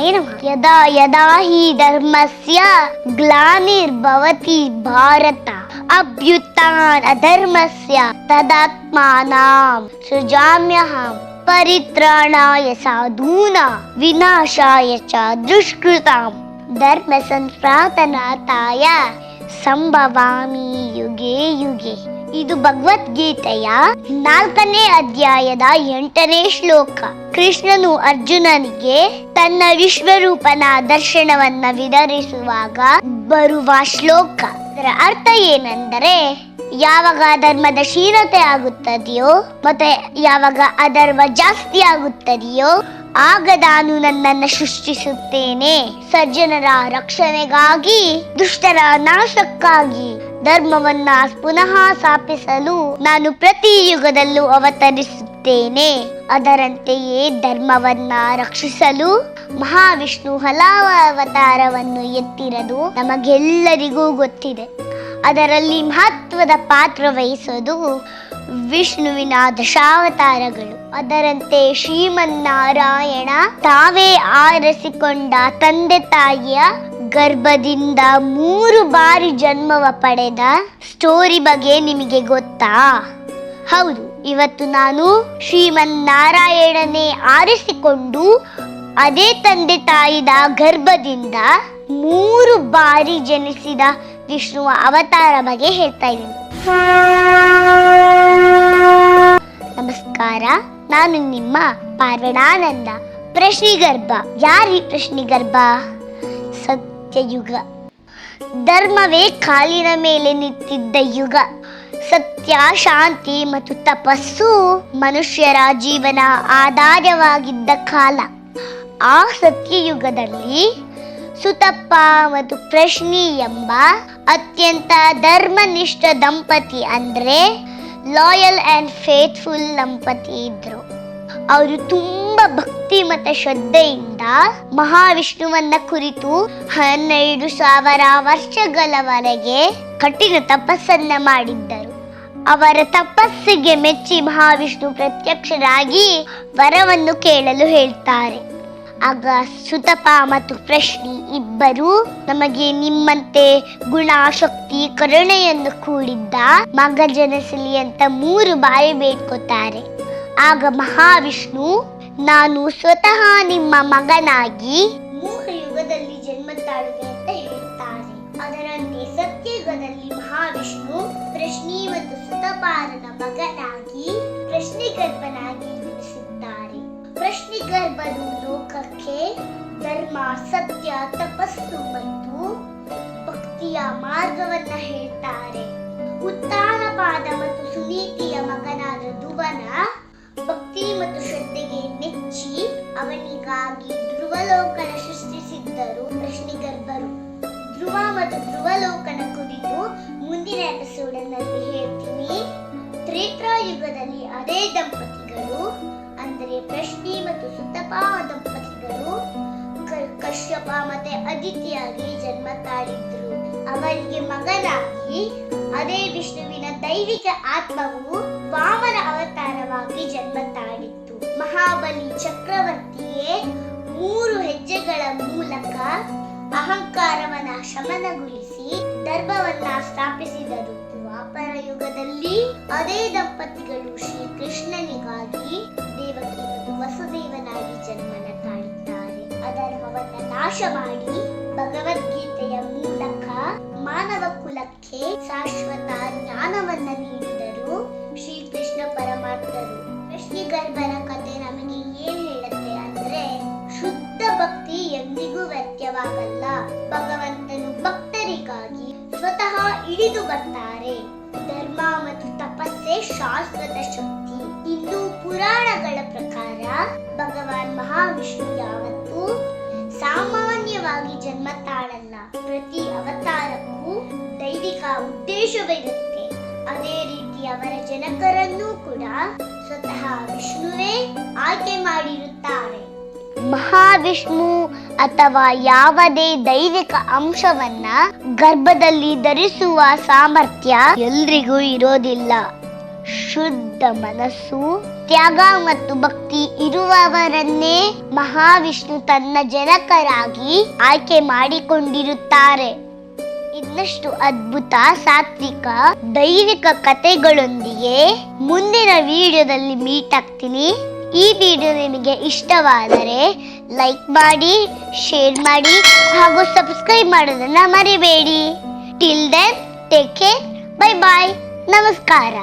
यदा यदा हि धर्मस्य ग्लानिर्भवति भारत अभ्युत्तान् अधर्मस्य तदात्मानां सृजाम्यहम् परित्राणाय साधूना विनाशाय च दुष्कृताम् धर्मसंस्थानाताय सम्भवामि युगे युगे। ಇದು ಭಗವದ್ಗೀತೆಯ ನಾಲ್ಕನೇ ಅಧ್ಯಾಯದ ಎಂಟನೇ ಶ್ಲೋಕ. ಕೃಷ್ಣನು ಅರ್ಜುನನಿಗೆ ತನ್ನ ವಿಶ್ವರೂಪನ ದರ್ಶನವನ್ನ ವಿವರಿಸುವಾಗ ಬರುವ ಶ್ಲೋಕ. ಅದರ ಅರ್ಥ ಏನೆಂದರೆ, ಯಾವಾಗ ಧರ್ಮದ ಶೀಲತೆ ಆಗುತ್ತದೆಯೋ, ಮತ್ತೆ ಯಾವಾಗ ಅಧರ್ಮ ಜಾಸ್ತಿ ಆಗುತ್ತದೆಯೋ, ಆಗ ನಾನು ನನ್ನನ್ನು ಸೃಷ್ಟಿಸುತ್ತೇನೆ. ಸಜ್ಜನರ ರಕ್ಷಣೆಗಾಗಿ, ದುಷ್ಟರ ನಾಶಕ್ಕಾಗಿ. ಧರ್ಮವನ್ನ ಪುನಃ ಸ್ಥಾಪಿಸಲು ನಾನು ಪ್ರತಿ ಯುಗದಲ್ಲೂ ಅವತರಿಸುತ್ತೇನೆ. ಅದರಂತೆಯೇ ಧರ್ಮವನ್ನ ರಕ್ಷಿಸಲು ಮಹಾವಿಷ್ಣು ಹಲವ ಅವತಾರವನ್ನು ಎತ್ತಿರದು ನಮಗೆಲ್ಲರಿಗೂ ಗೊತ್ತಿದೆ. ಅದರಲ್ಲಿ ಮಹತ್ವದ ಪಾತ್ರ ವಹಿಸೋದು ವಿಷ್ಣುವಿನ ದಶಾವತಾರಗಳು. ಅದರಂತೆ ಶ್ರೀಮನ್ನಾರಾಯಣ ತಾವೇ ಆರಿಸಿಕೊಂಡ ತಂದೆ ತಾಯಿಯ ಗರ್ಭದಿಂದ ಮೂರು ಬಾರಿ ಜನ್ಮವ ಪಡೆದ ಸ್ಟೋರಿ ಬಗ್ಗೆ ನಿಮಗೆ ಗೊತ್ತಾ? ಹೌದು, ಇವತ್ತು ನಾನು ಶ್ರೀಮನ್ ನಾರಾಯಣನೇ ಆರಿಸಿಕೊಂಡು ಅದೇ ತಂದೆ ತಾಯಿದ ಗರ್ಭದಿಂದ ಮೂರು ಬಾರಿ ಜನಿಸಿದ ವಿಷ್ಣುವ ಅವತಾರ ಬಗ್ಗೆ ಹೇಳ್ತಾ ಇದ್ದೀನಿ. ನಮಸ್ಕಾರ, ನಾನು ನಿಮ್ಮ ಪಾರ್ವಣಾನಂದ, ಪ್ರಶ್ನಿಗರ್ಭ. ಯಾರಿ ಪ್ರಶ್ನಿಗರ್ಭ? ಸತ್ಯಯುಗ ಧರ್ಮವೇ ಕಾಲಿನ ಮೇಲೆ ನಿಂತಿದ್ದ ಯುಗ. ಸತ್ಯ, ಶಾಂತಿ ಮತ್ತು ತಪಸ್ಸು ಮನುಷ್ಯರ ಜೀವನ ಆಧಾರವಾಗಿದ್ದ ಕಾಲ. ಆ ಸತ್ಯಯುಗದಲ್ಲಿ ಸುತಪ್ಪ ಮತ್ತು ಪ್ರಶ್ನಿ ಎಂಬ ಅತ್ಯಂತ ಧರ್ಮನಿಷ್ಠ ದಂಪತಿ ಅಂದ್ರೆ ಲಾಯಲ್ ಅಂಡ್ ಫೇತ್ಫುಲ್ ದಂಪತಿ ಇದ್ರು. ಅವರು ತುಂಬಾ ಭಕ್ತಿ ಮತ್ತು ಶ್ರದ್ಧೆಯಿಂದ ಮಹಾವಿಷ್ಣುವನ್ನ ಕುರಿತು ಹನ್ನೆರಡು ಸಾವಿರ ವರ್ಷಗಳವರೆಗೆ ಕಠಿಣ ತಪಸ್ಸನ್ನ ಮಾಡಿದ್ದರು. ಅವರ ತಪಸ್ಸಿಗೆ ಮೆಚ್ಚಿ ಮಹಾವಿಷ್ಣು ಪ್ರತ್ಯಕ್ಷರಾಗಿ ವರವನ್ನು ಕೇಳಲು ಹೇಳ್ತಾರೆ. ಆಗ ಸುತಪ ಮತ್ತು ಪ್ರಶ್ನಿ ಇಬ್ಬರು ನಮಗೆ ನಿಮ್ಮಂತೆ ಗುಣ ಶಕ್ತಿ ಕರುಣೆಯನ್ನು ಕೂಡಿದ್ದ ಮಗ ಜನಸಲಿ ಅಂತ ಮೂರು ಬಾರಿ ಬೇಡ್ಕೋತಾರೆ. ಆಗ ಮಹಾವಿಷ್ಣು ನಾನು ಸ್ವತಃ ನಿಮ್ಮ ಮಗನಾಗಿ ಮೂರು ಯುಗದಲ್ಲಿ ಜನ್ಮ ತಾಳುವೆ ಅಂತ ಹೇಳುತ್ತಾರೆ. ಅದರಂತೆ ಸತ್ಯಯುಗದಲ್ಲಿ ಮಹಾವಿಷ್ಣು ಪ್ರಶ್ನಿ ಮತ್ತು ಸುತಪಾರನ ಮಗನಾಗಿ ಪ್ರಶ್ನಿಗರ್ಭನಾಗಿ ಪ್ರಶ್ನಿ ಪ್ರಶ್ನಿಗರ್ಭನು ಲೋಕಕ್ಕೆ ಧರ್ಮ, ಸತ್ಯ, ತಪಸ್ಸು ಮತ್ತು ಭಕ್ತಿಯ ಮಾರ್ಗವನ್ನ ಹೇಳ್ತಾರೆ. ಉತ್ತಾನಪಾದ ಮತ್ತು ಸುನೀತಿಯ ಮಗನಾದ ಧ್ರುವನ ಎಪಿಸೋಡ್ನಲ್ಲಿ ಹೇಳ್ತೀನಿ. ತ್ರೇತಾಯುಗದಲ್ಲಿ ಅದೇ ದಂಪತಿಗಳು, ಅಂದರೆ ಪ್ರಶ್ನಿ ಮತ್ತು ಸುತಪ ದಂಪತಿಗಳು. ಕಶ್ಯಪ ಮತ್ತೆ ಅದಿತಿಯಾಗಿ ಜನ್ಮ ತಾಳಿದ್ರು. ಅವರಿಗೆ ಮಗನಾಗಿ ಅದೇ ವಿಷ್ಣುವಿನ ದೈವಿಕ ಆತ್ಮವು ವಾಮನ ಅವತಾರವಾಗಿ ಜನ್ಮ ತಾಳಿತ್ತು. ಮಹಾಬಲಿ ಚಕ್ರವರ್ತಿಯೇ ಮೂರು ಹೆಜ್ಜೆಗಳ ಮೂಲಕ ಅಹಂಕಾರವನ್ನ ಶಮನಗೊಳಿಸಿ ಧರ್ಮವನ್ನ ಸ್ಥಾಪಿಸಿದರು ಅದೇ ದಂಪತಿಗಳು ಶ್ರೀ ಕೃಷ್ಣನಿಗಾಗಿ ದೇವಕಿ ಮತ್ತು ವಸುದೇವನಾಗಿ ಜನ್ಮನ ತಾಳಿದ್ದಾರೆ. ಅಧರ್ಮವನ್ನ ನಾಶ ಮಾಡಿ ಭಗವದ್ಗೀತೆಯ ಮೂಲಕ ಮಾನವ ಕುಲಕ್ಕೆ ಶಾಶ್ವತ ಜ್ಞಾನವನ್ನ ನೀಡಿದರು ಶ್ರೀಕೃಷ್ಣ ಪರಮಾತ್ಮರು. ಕೃಷ್ಣಿಗರ್ಭನ ಕಥೆ ನಮಗೆ ಏನ್ ಹೇಳುತ್ತೆ ಅಂದ್ರೆ, ಶುದ್ಧ ಭಕ್ತಿ ಎಂದಿಗೂ ವ್ಯರ್ಥವಾಗಲ್ಲ. ಭಗವಂತನು ಭಕ್ತರಿಗಾಗಿ ಸ್ವತಃ ಇಳಿದು ಬರ್ತಾರೆ ಶಾಶ್ವತ ಶಕ್ತಿ, ಇನ್ನು ಪುರಾಣಗಳ ಪ್ರಕಾರ ಭಗವಾನ್ ಮಹಾವಿಷ್ಣು ಯಾವತ್ತೂ ಸಾಮಾನ್ಯವಾಗಿ ಜನ್ಮ ತಾಳಲ್ಲ ಪ್ರತಿ ಅವತಾರಕ್ಕೂ ದೈವಿಕ ಉದ್ದೇಶವಿರುತ್ತೆ ಅದೇ ರೀತಿ ಅವರ ಜನಕರನ್ನೂ ಕೂಡ ಸ್ವತಃ ವಿಷ್ಣುವೇ ಆಯ್ಕೆ ಮಾಡಿರುತ್ತಾರೆ. ಮಹಾವಿಷ್ಣು ಅಥವಾ ಯಾವುದೇ ದೈವಿಕ ಅಂಶವನ್ನ ಗರ್ಭದಲ್ಲಿ ಧರಿಸುವ ಸಾಮರ್ಥ್ಯ ಎಲ್ರಿಗೂ ಇರೋದಿಲ್ಲ. ಶುದ್ಧ ಮನಸ್ಸು, ತ್ಯಾಗ ಮತ್ತು ಭಕ್ತಿ ಇರುವವರನ್ನೇ ಮಹಾವಿಷ್ಣು ತನ್ನ ಜನಕರಾಗಿ ಆಯ್ಕೆ ಮಾಡಿಕೊಂಡಿರುತ್ತಾರೆ. ಇನ್ನಷ್ಟು ಅದ್ಭುತ ಸಾತ್ವಿಕ, ದೈವಿಕ ಕಥೆಗಳೊಂದಿಗೆ ಮುಂದಿನ ವಿಡಿಯೋದಲ್ಲಿ ಮೀಟ್ ಆಗ್ತೀನಿ. ಈ ವಿಡಿಯೋ ನಿಮಗೆ ಇಷ್ಟವಾದರೆ ಲೈಕ್ ಮಾಡಿ, ಶೇರ್ ಮಾಡಿ ಹಾಗೂ ಸಬ್ಸ್ಕ್ರೈಬ್ ಮಾಡೋದನ್ನ ಮರಿಬೇಡಿ. Till then take care bye bye ನಮಸ್ಕಾರ.